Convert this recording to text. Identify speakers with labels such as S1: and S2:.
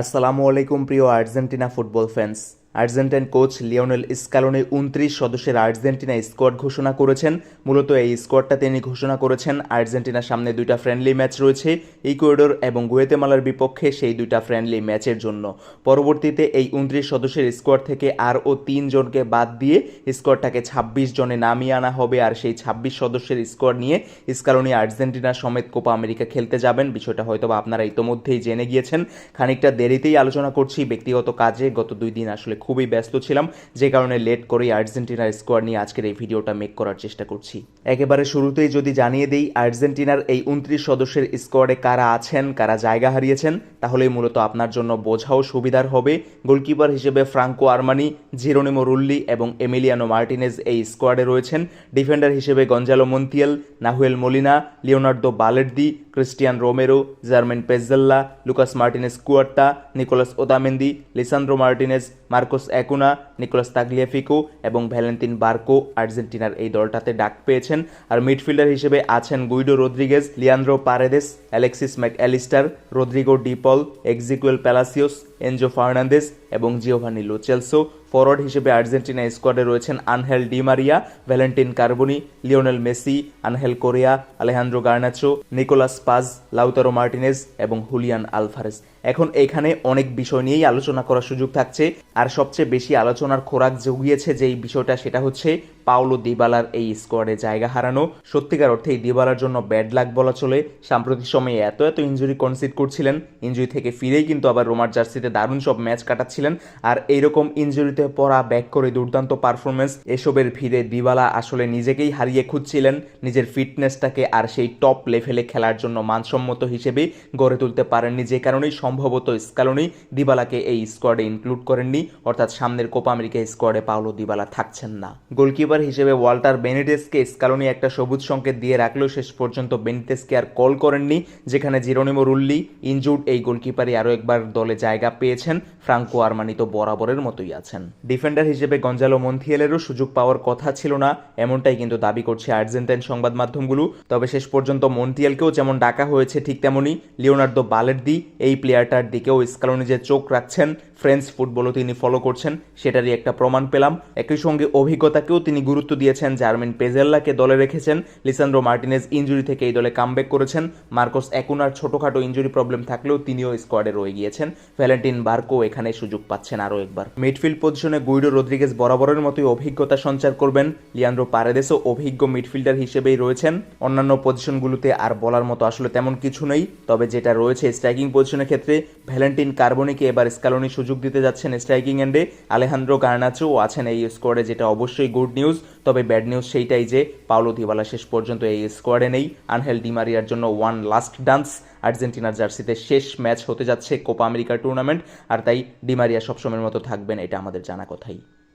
S1: আসসালামু আলাইকুম প্রিয় Argentina football fans. Argentine coach Lionel Scaloni উনত্রিশ সদস্যের আর্জেন্টিনা স্কোয়াড ঘোষণা করেছেন। মূলত এই স্কোয়াডটা তিনি ঘোষণা করেছেন। আর্জেন্টিনার সামনে দুইটা ফ্রেন্ডলি ম্যাচ রয়েছে ইকুয়েডর এবং গুয়েতেমালার বিপক্ষে সেই দুইটা ফ্রেন্ডলি ম্যাচের জন্য। পরবর্তীতে এই উনত্রিশ সদস্যের স্কোয়াড থেকে আরও তিনজনকে বাদ দিয়ে স্কোয়াডটাকে ছাব্বিশ জনে নামিয়ে আনা হবে আর সেই ছাব্বিশ সদস্যের স্কোয়াড নিয়ে স্কালোনি আর্জেন্টিনা সমেত কোপা আমেরিকা খেলতে যাবেন। বিষয়টা হয়তো আপনারা ইতোমধ্যেই জেনে গিয়েছেন। খানিকটা দেরিতেই আলোচনা করছি ব্যক্তিগত কাজে। গত দুই দিন আসলে খুবই ব্যস্ত ছিলাম, যে কারণে লেট করেই আর্জেন্টিনার স্কোয়াড নিয়ে আজকের এই ভিডিওটা মেক করার চেষ্টা করছি। একেবারে শুরুতেই যদি জানিয়ে দেই, আর্জেন্টিনার এই উনত্রিশ সদস্যের স্কোয়াডে কারা আছেন, কারা জায়গা হারিয়েছেন, তাহলেই মূলত আপনার জন্য বোঝাও সুবিধার হবে। গোলকিপার হিসেবে ফ্রাঙ্কো আরমানি, জিরোনিমো রুল্লি এবং এমিলিয়ানো মার্টিনেজ এই স্কোয়াডে রয়েছেন। ডিফেন্ডার হিসেবে Gonzalo Montiel, Nahuel Molina, Leonardo Balerdi Cristian Romero German Pezzella Lucas Martinez Quarta Nicolas Otamendi Lisandro Martinez Marcos Acuna Nicolas Tagliafico এবং ভ্যালেন্টিন বার্কো আর্জেন্টিনার এই দলটাতে ডাক পেয়েছেন। আর মিডফিল্ডার হিসেবে আছেন Guido Rodriguez, Leandro Paredes, Alexis Mac Allister Rodrigo De Paul, Exequiel Palacios, Enzo Fernandez এবং জিওভানি লোচেলসো। ফরওয়ার্ড হিসেবে আর্জেন্টিনা স্কোয়াডে রয়েছেন Angel Di Maria Valentin Carboni, Lionel Messi, Angel Correa, Alejandro Garnacho, Nicolas Paz, Lautaro Martinez এবং Julian Alvarez এখন এখানে অনেক বিষয় নিয়েই আলোচনা করার সুযোগ থাকছে। আর সবচেয়ে বেশি আলোচনার খোরাক জুগিয়েছে যেই বিষয়টা, সেটা হচ্ছে পাওলো দিবালার এই স্কোয়াডে জায়গা হারানো। সত্যিকার অর্থে এই দিবালার জন্য ব্যাড লাক বলা চলে। সাম্প্রতিক সময়ে এত এত ইঞ্জুরি কনসিড করছিলেন। ইঞ্জুরি থেকে ফিরেই কিন্তু আবার রোমার জার্সিতে দারুণ সব ম্যাচ কাটাচ্ছিলেন আর এইরকম ইঞ্জুরিতে পড়া ব্যাক করে দুর্দান্ত পারফরমেন্স এসবের ভিড়ে দিবালা আসলে নিজেকেই হারিয়ে খুঁজছিলেন। নিজের ফিটনেসটাকে আর সেই টপ লেভেলে খেলার জন্য মানসম্মত হিসেবে গড়ে তুলতে পারেননি। যে কারণেই সম্ভবত স্কালনি দিবালাকে এই স্কোয়াডে ইনক্লুড করেননি। অর্থাৎ সামনের কোপা আমেরিকা স্কোয়াডে পাওলো দিবালা থাকছেন না। গোলকিপার হিসেবে ওয়াল্টার বেনিটেসকে স্কালনি একটা সবুজ সংকেত দিয়ে রাখলেও শেষ পর্যন্ত বেনিটেসকে আর কল করেননি, যেখানে জিরোনিমো রুল্লি ইনজুর্ড এই গোলকিপারই আরও একবার দলে জায়গা পেয়েছেন। ফ্রাঙ্কো আরমানি তো বরাবরের মতোই আছেন। ডিফেন্ডার হিসেবে গঞ্জালো মন্থিয়েলেরও সুযোগ পাওয়ার কথা ছিল না, এমনটাই কিন্তু দাবি করছে আর্জেন্টাইন সংবাদ মাধ্যমগুলো। তবে শেষ পর্যন্ত মন্টিয়ালকেও যেমন ডাকা হয়েছে ঠিক তেমনই লিওনার্দো বালের্দি, এই প্লেয়ারটার দিকেও স্কালনি যে চোখ রাখছেন, ফ্রেঞ্চ ফুটবলও তিনি ফলো করছেন, সেটারই একটা প্রমাণ পেলাম। একই সঙ্গে অভিজ্ঞতাকেও তিনি গুরুত্ব দিয়েছেন, জার্মিন পেজেল্লাকে দলে রেখেছেন। লিসান্দ্রো মার্টিনেজ ইঞ্জুরি থেকে এই দলে কামব্যাক করেছেন। মার্কোস একুনার ছোটখাটো ইঞ্জুরি প্রবলেম থাকলেও তিনিও স্কোয়াডে রয়ে গিয়েছেন। ভ্যালেন্টিন বার্কো এখানে সুযোগ পাচ্ছেন আরও একবার। মিডফিল্ড পজিশনে গুইডো রদ্রিগেজ বরাবরের মতোই অভিজ্ঞতা সঞ্চার করবেন। লিয়ান্দ্রো পারেদেসও অভিজ্ঞ মিডফিল্ডার হিসেবেই রয়েছেন। অন্যান্য পজিশনগুলোতে আর বলার মতো আসলে তেমন কিছু নেই, তবে যেটা রয়েছে স্ট্রাইকিং পজিশনের ক্ষেত্রে, ভ্যালেন্টিন কার্বনিকে এবার স্কালনি সুযোগ দিতে যাচ্ছেন স্ট্রাইকিং এন্ডে। আলেহান্দ্রো গার্নাচো আছেন এই স্কোয়াডে, যেটা অবশ্যই গুড নিউজ, তবে ব্যাড নিউজ সেইটাই যে, পাওলো দিবালা শেষ পর্যন্ত এই স্কোয়াডে নেই। আনহেল ডিমারিয়ার জন্য ওয়ান লাস্ট ডান্স আর্জেন্টিনার জার্সিতে শেষ ম্যাচ হতে যাচ্ছে কোপা আমেরিকার টুর্নামেন্ট, আর তাই ডিমারিয়া সবসময়ের মতো থাকবেন, এটা আমাদের জানা কথাই।